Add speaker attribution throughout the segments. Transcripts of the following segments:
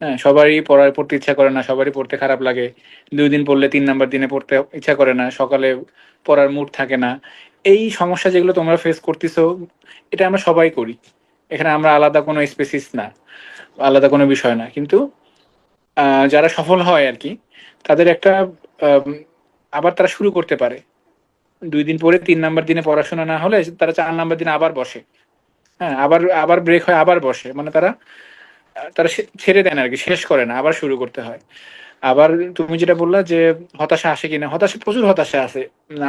Speaker 1: হ্যাঁ সবারই পড়ার পড়তে ইচ্ছা করে না, সবারই পড়তে খারাপ লাগে। দুই দিন পড়লে তিন নাম্বার দিনে পড়তে ইচ্ছা করে না, সকালে পড়ার মুড থাকে না। এই সমস্যা যেগুলো তোমরা ফেস করতেছো, এটা আমরা সবাই করি। এখানে আমরা আলাদা কোনো স্পেসিস না, আলাদা কোনো বিষয় না। কিন্তু যারা সফল হয় আর কি, তাদের একটা আবার তারা শুরু করতে পারে। দুই দিন পরে তিন নাম্বার দিনে পড়াশোনা না হলে তারা চার নাম্বার দিনে আবার বসে। হ্যাঁ আবার আবার ব্রেক হয়, আবার বসে। মানে তারা তারা ছেড়ে দেয় না আর কি শেষ করে না, আবার শুরু করতে হয়। আবার তুমি যেটা বললা যে হতাশা আসে কিনা, হতাশা প্রচুর হতাশা আসে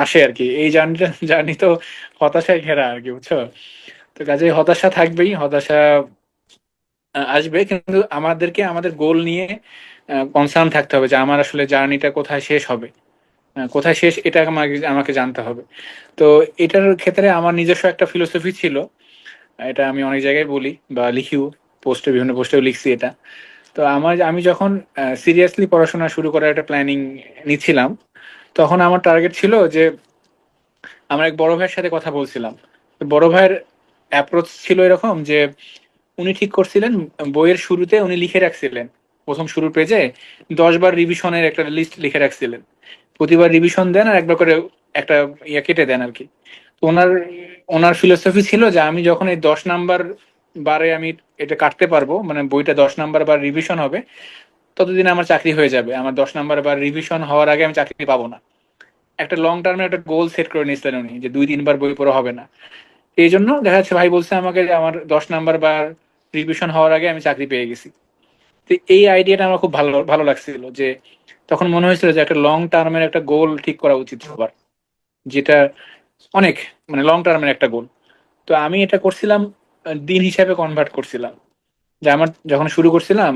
Speaker 1: আসে আর কি এই জার্নিটা জার্নি তো হতাশায় ঘেরা আর কি বুঝছ? তো কাজে হতাশা থাকবেই, হতাশা আসবে। কিন্তু আমাদেরকে আমাদের গোল নিয়ে কনসার্ন থাকতে হবে যে আমার আসলে জার্নিটা কোথায় শেষ হবে? কোথায় শেষ এটা আমাকে আমাকে জানতে হবে। তো এটার ক্ষেত্রে আমার নিজস্ব একটা ফিলোসফি ছিল, এটা আমি অনেক জায়গায় বলি বা লিখিও। পোস্টে বিভিন্ন পোস্টেও লিখছি এটা। তো আমার, আমি যখন সিরিয়াসলি পড়াশোনা শুরু করার একটা প্ল্যানিং নিচ্ছিলাম, তখন আমার টার্গেট ছিল যে, আমার এক বড় ভাইয়ের সাথে কথা বলছিলাম। বড় ভাইয়ের অ্যাপ্রোচ ছিল এরকম যে, উনি ঠিক করছিলেন, বইয়ের শুরুতে উনি লিখে রাখছিলেন। প্রথম শুরুর পেজে দশ বার রিভিশনের একটা লিস্ট লিখে রাখছিলেন। প্রতিবার রিভিশন দেন আর একবার করে একটা ইয়ে কেটে দেন আর কি। তো ওনার ওনার ফিলোসফি ছিল যে, আমি যখন এই দশ নাম্বার বারে আমি এটা কাটতে পারব মানে বইটা দশ নাম্বার বার রিভিশন হবে, ততদিন আমার চাকরি হয়ে যাবে। আমার দশ নাম্বার বার রিভিশন হওয়ার আগে আমি চাকরি পাবো না। একটা লং টার্মে একটা গোল সেট করে নিয়েছিলেন উনি, যে দুই তিনবার বই পড়া হবে না। এই জন্য দেখা যাচ্ছে ভাই বলছে আমাকে আমার দশ নাম্বার বার রিভিশন হওয়ার আগে আমি চাকরি পেয়ে গেছি। তো এই আইডিয়াটা আমার খুব ভালো ভালো লাগছিল যে তখন মনে হয়েছিল যে একটা লং টার্মের একটা গোল ঠিক করা উচিত সবার, যেটা অনেক মানে লং টার্মের একটা গোল তো আমি এটা করছিলাম দিন হিসাবে কনভার্ট করছিলাম। যে আমার যখন শুরু করছিলাম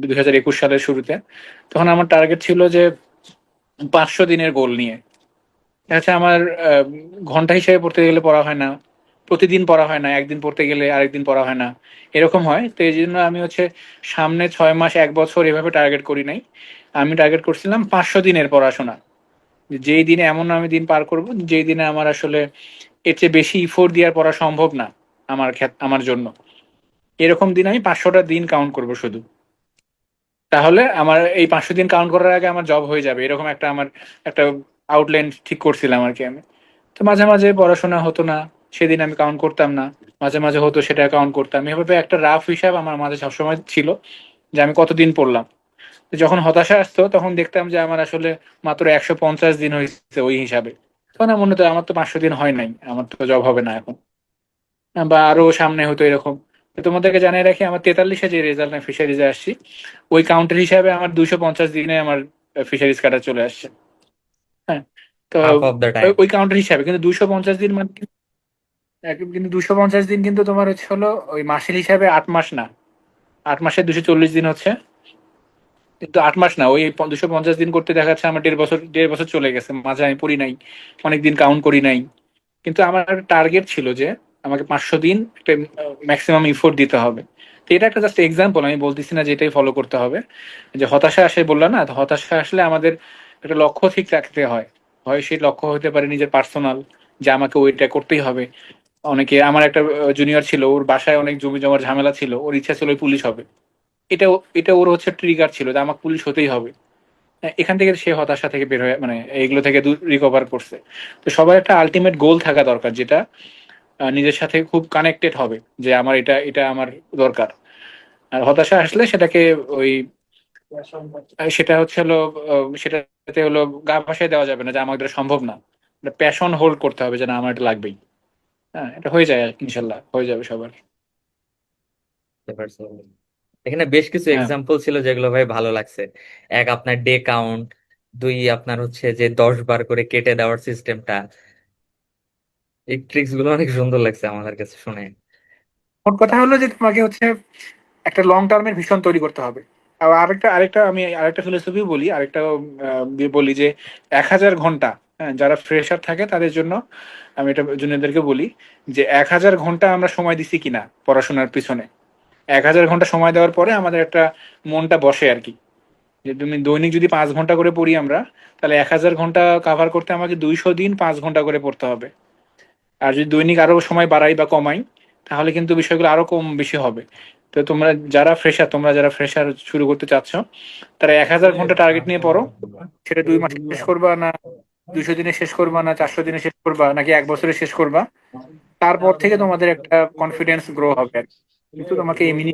Speaker 1: দুই হাজার একুশ সালের শুরুতে, তখন আমার টার্গেট ছিল যে পাঁচশো দিনের গোল নিয়ে। আচ্ছা আমার ঘণ্টা হিসেবে পড়তে গেলে পড়া হয় না, প্রতিদিন পড়া হয় না, একদিন পড়তে গেলে আরেকদিন পড়া হয় না, এরকম হয়। তো এই জন্য আমি হচ্ছে সামনে ছয় মাস, এক বছর এভাবে টার্গেট করি নাই। আমি টার্গেট করছিলাম পাঁচশো দিনের পড়াশোনা। যেই দিনে এমন আমি দিন পার করব, যেই দিনে আমার আসলে এর চেয়ে বেশি ইফোর্ট দেওয়ার পড়া সম্ভব না। আমার আমার জন্য। এরকম দিন আমি পাঁচশোটা দিন কাউন্ট করব শুধু। তাহলে আমার এই পাঁচশো দিন কাউন্ট করার আগে আমার জব হয়ে যাবে। এরকম একটা আমার, একটা আউটলাইন ঠিক করছিলাম আর কি আমি। তো মাঝে মাঝে পড়াশোনা হতো না, সেদিন আমি কাউন্ট করতাম না। মাঝে মাঝে হতো, সেটা কাউন্ট করতাম। এভাবে একটা রাফ হিসাব আমার মাঝে সবসময় ছিল যে আমি কতদিন পড়লাম। যখন হতাশা আসতো, তখন দেখতাম যে আমার আসলে মাত্র একশো পঞ্চাশ দিন হয়েছে ওই হিসাবে। তখন মনে হতো, আমার তো পাঁচশো দিন হয় নাই, আমার তো জব হবে না এখন। বা আরও সামনে হতো এরকম। তোমাদেরকে জানিয়ে রাখি আমার তেতাল্লিশে যে রেজাল্ট আমি ফিশারিজে আসছি ওই কাউন্টার হিসাবে আমার দুশো পঞ্চাশ দিনে আমার ফিশারিজ কাটা চলে আসছে। হ্যাঁ তো ওই কাউন্টার হিসাবে কিন্তু দুশো পঞ্চাশ দিন মানে কিন্তু দুশো পঞ্চাশ দিন কিন্তু তোমার হচ্ছে হলো ওই মাসের হিসাবে আট মাস না। আট মাসে দুশো চল্লিশ দিন হচ্ছে। কিন্তু আট মাস না ওই দুশো পঞ্চাশ দিন করতে দেখা যাচ্ছে আমার দেড় বছর দেড় বছর চলে গেছে। মাঝে আমি পড়ি নাই অনেকদিন কাউন্ট করি নাই। কিন্তু আমার টার্গেট ছিল যে আমাকে পাঁচশো দিন একটা ম্যাক্সিমাম ইফোর্ট দিতে হবে। তো এটা একটা জাস্ট এক্সাম্পল আমি বলতেছি না যে এটাই ফলো করতে হবে। যে হতাশা আসে বললাম না হতাশা আসলে আমাদের একটা লক্ষ্য ঠিক রাখতে হয়। হয় সেই লক্ষ্য হতে পারে নিজের পার্সোনাল যে আমাকে ওইটা করতেই হবে। অনেকে আমার একটা জুনিয়র ছিল ওর বাসায় অনেক জমি জমার ঝামেলা ছিল ওর ইচ্ছা ছিল পুলিশ হবে। এটা এটা ওর হচ্ছে ট্রিগার ছিল যে আমাকে পুলিশ হতেই হবে। হ্যাঁ, এখান থেকে সে হতাশা থেকে বের হয়ে মানে এইগুলো থেকে রিকভার করছে। তো সবার একটা আলটিমেট গোল থাকা দরকার যেটা নিজের সাথে খুব কানেক্টেড হবে যে আমার এটা এটা আমার দরকার। আর হতাশা আসলে সেটাকে ওই সেটা হচ্ছে হলো সেটাতে হলো গা ভাসায় দেওয়া যাবে না যে আমার এটা সম্ভব না। প্যাশন হোল্ড করতে হবে যে না আমার এটা লাগবেই। হ্যাঁ এটা হয়ে যায় ইনশাল্লাহ। হয়ে যাবে সবার।
Speaker 2: এখানে বেশ কিছু
Speaker 1: হ্যাঁ।
Speaker 2: এক্সাম্পল ছিল যেগুলো ভাই ভালো লাগছে। এক আপনার ডে কাউন্ট দুই আপনার হচ্ছে যে দশ বার করে কেটে দেওয়ার সিস্টেমটা এই ট্রিক্সগুলো অনেক সুন্দর লাগছে আমাদের কাছে শুনে।
Speaker 1: মোট কথা হলো যে তোমাকে হচ্ছে একটা লং টার্মের ভিশন তৈরি করতে হবে। আর আরেকটা আরেকটা আমি আরেকটা ফিলোসফি বলি আরেকটা বলি যে এক হাজার ঘণ্টা হ্যাঁ, যারা ফ্রেশার থাকে তাদের জন্য আমি এটা জুনিয়রদেরকে বলি যে এক হাজার ঘণ্টা আমরা সময় দিছি কিনা পড়াশোনার পিছনে। এক হাজার ঘণ্টা সময় দেওয়ার পরে আমাদের একটা মনটা বসে আর কি। যে তুমি দৈনিক যদি পাঁচ ঘণ্টা করে পড়ি আমরা তাহলে এক হাজার ঘণ্টা কাভার করতে আমাকে দুইশো দিন পাঁচ ঘণ্টা করে পড়তে হবে। আর যদি দৈনিক আরও সময় বাড়াই বা কমাই, তাহলে কিন্তু বিষয়গুলো আরও কম বেশি হবে। তো তোমরা যারা ফ্রেশার তোমরা যারা ফ্রেশার শুরু করতে চাচ্ছ, তারা এক হাজার ঘণ্টা টার্গেট নিয়ে পড়ো। সেটা দুই মাসে শেষ করবা না দুইশো দিনে শেষ করবা না চারশো দিনে শেষ করবা নাকি এক বছরে শেষ করবা? তারপর থেকে তোমাদের একটা কনফিডেন্স গ্রো হবে। কিন্তু তোমাকে
Speaker 2: ভাই।